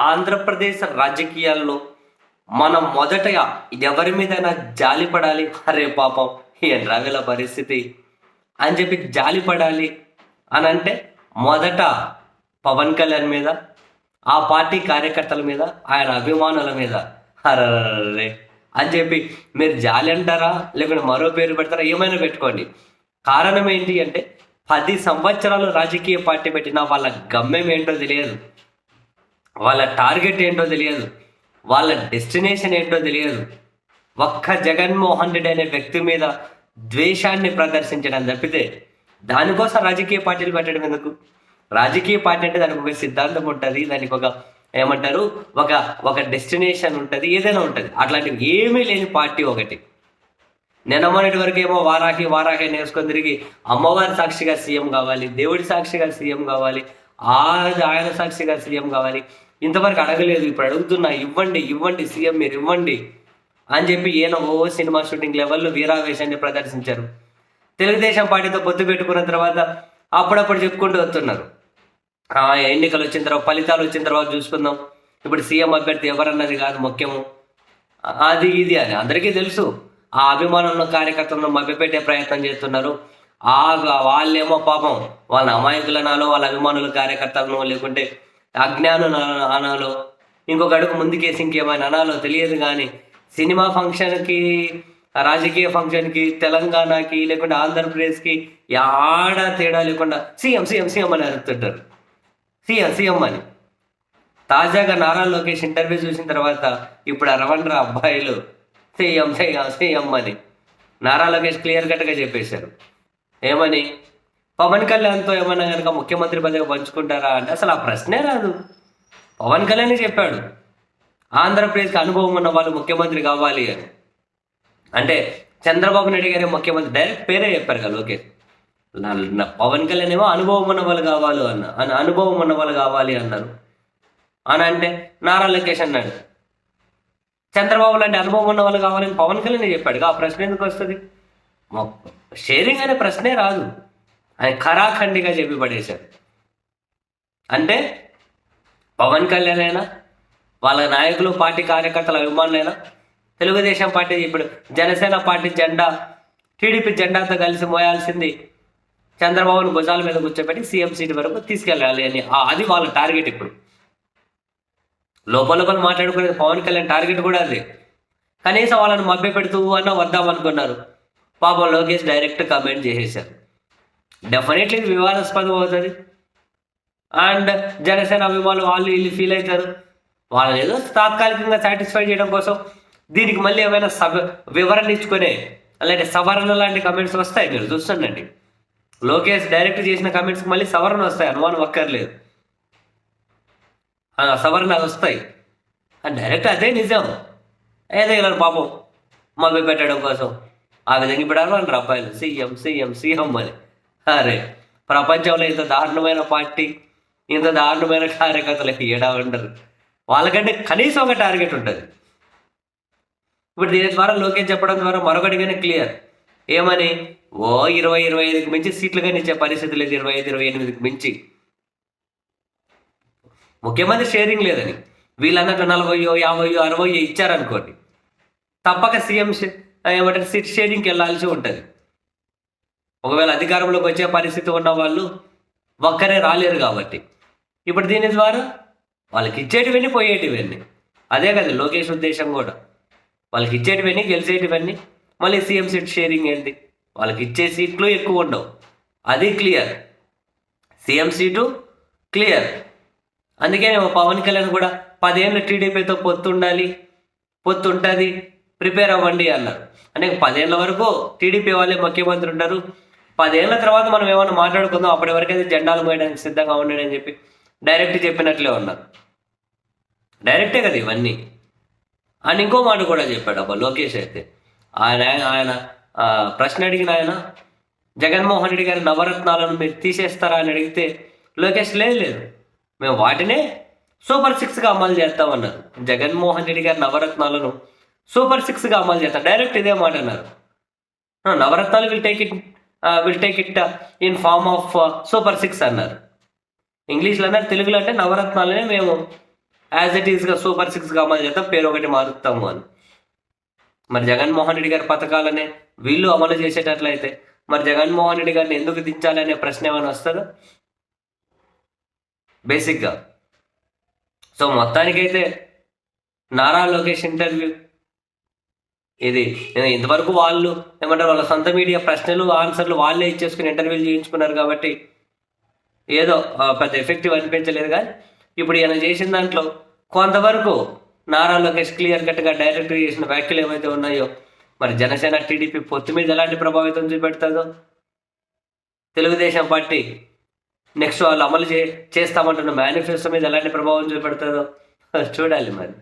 ఆంధ్రప్రదేశ్ రాజకీయాల్లో మనం మొదటగా ఎవరి మీదైనా జాలి పడాలి? అరే పాపం ఏం రవిల పరిస్థితి. అని చెప్పి జాలి పడాలి అని అంటే మొదట పవన్ కళ్యాణ్ మీద ఆ పార్టీ కార్యకర్తల మీద ఆయన అభిమానుల మీద. అరే అని చెప్పి మీరు జాలి అంటారా? లేకుంటే మరో పేరు పెడతారా? ఏమైనా పెట్టుకోండి. కారణం ఏంటి అంటే పది సంవత్సరాలు రాజకీయ పార్టీ పెట్టినా వాళ్ళ గమ్యం ఏంటో తెలియదు. వాళ్ళ టార్గెట్ ఏంటో తెలియదు. వాళ్ళ డెస్టినేషన్ ఏంటో తెలియదు. ఒక్క జగన్మోహన్ రెడ్డి అనే వ్యక్తి మీద ద్వేషాన్ని ప్రదర్శించడం తప్పితే దానికోసం రాజకీయ పార్టీలు పెట్టడం ఎందుకు? రాజకీయ పార్టీ అంటే దానికి ఒక సిద్ధాంతం ఉంటుంది దానికి ఒక ఏమంటారు ఒక ఒక డెస్టినేషన్ ఉంటుంది ఏదైనా ఉంటుంది. అట్లాంటివి ఏమీ లేని పార్టీ ఒకటి. నిన్న మొన్నటి వరకు ఏమో వారాహి వారాహి నేర్చుకొని తిరిగి అమ్మవారి సాక్షిగా సీఎం కావాలి దేవుడి సాక్షిగా సీఎం కావాలి ఆయన సాక్షిగా సీఎం కావాలి. ఇంతవరకు అడగలేదు ఇప్పుడు అడుగుతున్నా ఇవ్వండి ఇవ్వండి సీఎం మీరు ఇవ్వండి అని చెప్పి ఈయన ఓ సినిమా షూటింగ్ లెవెల్లో వీరావేశాన్ని ప్రదర్శించారు. తెలుగుదేశం పార్టీతో పొత్తు పెట్టుకున్న తర్వాత అప్పుడప్పుడు చెప్పుకుంటూ వస్తున్నారు. ఎన్నికలు వచ్చిన తర్వాత ఫలితాలు వచ్చిన తర్వాత చూసుకుందాం. ఇప్పుడు సీఎం అభ్యర్థి ఎవరన్నది కాదు ముఖ్యము. అది ఇది అని అందరికీ తెలుసు. ఆ అభిమానంలో కార్యకర్తలను మభ్యపెట్టే ప్రయత్నం చేస్తున్నారు. ఆ వాళ్ళేమో పాపం. వాళ్ళ అమాయకులనాలో వాళ్ళ అభిమానుల కార్యకర్తలను లేకుంటే అజ్ఞానం అనాలో ఇంకొక అడుగు ముందుకేసి ఇంకేమైనా అనాలో తెలియదు కానీ సినిమా ఫంక్షన్కి రాజకీయ ఫంక్షన్కి తెలంగాణకి లేకుంటే ఆంధ్రప్రదేశ్కి ఆడ తేడా లేకుండా సీఎం సీఎం సీఎం అని అడుగుతుంటారు సీఎం సీఎం అని. తాజాగా నారా లోకేష్ ఇంటర్వ్యూ చూసిన తర్వాత ఇప్పుడు అరవండ్ర అబ్బాయిలు సీఎం సీఎం సీఎం అని. నారా లోకేష్ క్లియర్ కట్గా చెప్పేశారు. ఏమని? పవన్ కళ్యాణ్తో ఏమన్నా కనుక ముఖ్యమంత్రి పదవి పంచుకుంటారా అంటే అసలు ఆ ప్రశ్నే రాదు. పవన్ కళ్యాణ్ చెప్పాడు ఆంధ్రప్రదేశ్కి అనుభవం ఉన్న వాళ్ళు ముఖ్యమంత్రి కావాలి అని. అంటే చంద్రబాబు నాయుడు గారే ముఖ్యమంత్రి డైరెక్ట్ పేరే చెప్పారు కదా లోకేష్. నా- పవన్ కళ్యాణ్ ఏమో అనుభవం ఉన్న వాళ్ళు కావాలి అన్న అనుభవం ఉన్న వాళ్ళు కావాలి అన్నారు. అని అంటే నారా లోకేష్ అన్నాడు. చంద్రబాబు లాంటి అనుభవం ఉన్న వాళ్ళు కావాలని పవన్ కళ్యాణ్ చెప్పాడు. ఆ ప్రశ్న ఎందుకు వస్తుంది? షేరింగ్ అనే ప్రశ్నే రాదు. ఆయన ఖరాఖండిగా చెప్పి పడేశారు అంటే పవన్ కళ్యాణ్ అయినా వాళ్ళ నాయకులు పార్టీ కార్యకర్తల అభిమానులైనా తెలుగుదేశం పార్టీ ఇప్పుడు జనసేన పార్టీ జెండా టీడీపీ జెండాతో కలిసి మోయాల్సింది చంద్రబాబును భుజాల మీద కూర్చోబెట్టి సీఎం సీట్ వరకు తీసుకెళ్ళాలి అని. అది వాళ్ళ టార్గెట్ ఇప్పుడు. లోపల లోపల మాట్లాడుకునేది పవన్ కళ్యాణ్ టార్గెట్ కూడా అది. కనీసం వాళ్ళని మభ్య పెడుతూ అన్న వద్దాం అనుకున్నారు పాపం లోకేష్ డైరెక్ట్ కమెంట్ చేసేసారు. డెఫినెట్లీ వివాదాస్పదం అవుతుంది. అండ్ జనసేన అభిమానులు వాళ్ళు వీళ్ళు ఫీల్ అవుతారు. వాళ్ళు ఏదో తాత్కాలికంగా సాటిస్ఫై చేయడం కోసం దీనికి మళ్ళీ ఏమైనా సభ వివరణ ఇచ్చుకునే అలాంటి సవరణ లాంటి కమెంట్స్ వస్తాయి. మీరు చూస్తుండండి. లోకేష్ డైరెక్ట్ చేసిన కమెంట్స్కి మళ్ళీ సవరణ వస్తాయి. అనుమానం ఒక్కర్లేదు. సవరణలు వస్తాయి. డైరెక్ట్ అదే నిజం. ఏదో ఇలా పాపం మభ్య పెట్టడం కోసం. ఆ విధంగా ఇప్పుడు అన్నారు అబ్బాయిలు. సీఎం సీఎం సీఎం అని. అరే ప్రపంచంలో ఇంత దారుణమైన పార్టీ ఇంత దారుణమైన కార్యకర్తలు ఏడా ఉండరు. వాళ్ళకంటే కనీసం ఒక టార్గెట్ ఉంటుంది. ఇప్పుడు దీని ద్వారా లోకేష్ చెప్పడం ద్వారా మరొకటిగానే క్లియర్. ఏమని? ఓ ఇరవై ఇరవై ఐదుకి మించి సీట్లు కానీ ఇచ్చే పరిస్థితి లేదు ఇరవై ఐదు ఇరవై ఎనిమిదికి మించి. ముఖ్యమంత్రి షేరింగ్ లేదని. వీళ్ళన్నట్టు నలభయో యాభయో అరవయో ఇచ్చారనుకోండి. తప్పక సీఎం ఏమంటారు? సిట్ షేరింగ్కి వెళ్ళాల్సి ఉంటుంది. ఒకవేళ అధికారంలోకి వచ్చే పరిస్థితి ఉన్న వాళ్ళు ఒక్కరే రాలేరు కాబట్టి. ఇప్పుడు దీని ద్వారా వాళ్ళకి ఇచ్చేటివన్నీ పోయేటివన్నీ. అదే కదా లోకేష్ ఉద్దేశం కూడా. వాళ్ళకి ఇచ్చేటివన్నీ గెలిచేటివన్నీ మళ్ళీ సీఎం సీట్ షేరింగ్ ఏంటి? వాళ్ళకి ఇచ్చే సీట్లు ఎక్కువ ఉండవు. అది క్లియర్ సీఎం సీటు క్లియర్ అందుకే పవన్ కళ్యాణ్ కూడా పదేళ్ళు టీడీపీతో పొత్తు ఉండాలి పొత్తు ఉంటుంది ప్రిపేర్ అవ్వండి అన్నారు. అంటే పదేళ్ళ వరకు టీడీపీ వాళ్ళే ముఖ్యమంత్రి ఉంటారు. పదేళ్ళ తర్వాత మనం ఏమైనా మాట్లాడుకుందాం అప్పటి వరకు అయితే జెండాలు మోయడానికి సిద్ధంగా ఉండండి అని చెప్పి డైరెక్ట్ చెప్పినట్లే ఉన్నారు డైరెక్టే కదా ఇవన్నీ. అని ఇంకో మాట కూడా చెప్పాడు అబ్బా లోకేష్ అయితే. ఆయన ఆయన ప్రశ్న అడిగిన ఆయన జగన్మోహన్ రెడ్డి గారి నవరత్నాలను మీరు తీసేస్తారా? అని అడిగితే లోకేష్ లేదు లేదు. మేము వాటినే సూపర్ సిక్స్గా అమలు చేస్తామన్నారు. జగన్మోహన్ రెడ్డి గారి నవరత్నాలను సూపర్ సిక్స్గా అమలు చేస్తారు. డైరెక్ట్ ఇదే మాట అన్నారు. నవరత్నాలు will take it will take it in form of super six అన్నారు. ఇంగ్లీష్లో అన్నారు తెలుగులో అంటే నవరత్నాలనే మేము యాజ్ ఇట్ ఈస్గా సూపర్ సిక్స్గా అమలు చేస్తాం పేరు ఒకటి మారుస్తాము అని. మరి జగన్మోహన్ రెడ్డి గారి పథకాలనే వీళ్ళు అమలు చేసేటట్లయితే మరి జగన్మోహన్ రెడ్డి గారిని ఎందుకు దించాలి అనే ప్రశ్న ఏమైనా వస్తుందా? బేసిక్గా సో మొత్తానికైతే నారా లోకేష్ ఇంటర్వ్యూ ఇది ఇంతవరకు వాళ్ళు ఏమంటారు వాళ్ళ సొంత మీడియా ప్రశ్నలు ఆన్సర్లు వాళ్ళే ఇచ్చేసుకుని ఇంటర్వ్యూలు చేయించుకున్నారు కాబట్టి ఏదో పెద్ద ఎఫెక్టివ్ అనిపించలేదు కానీ ఇప్పుడు ఈయన చేసిన దాంట్లో కొంతవరకు నారా లోకేష్ క్లియర్ కట్గా డైరెక్ట్ చేసిన వ్యాఖ్యలు ఏవైతే ఉన్నాయో మరి జనసేన టీడీపీ పొత్తు మీద ఎలాంటి ప్రభావితం చూపెడుతుందో తెలుగుదేశం పార్టీ నెక్స్ట్ వాళ్ళు అమలు చే చేస్తామంటున్న మేనిఫెస్టో మీద ఎలాంటి ప్రభావం చూపెడుతుందో చూడాలి మరి.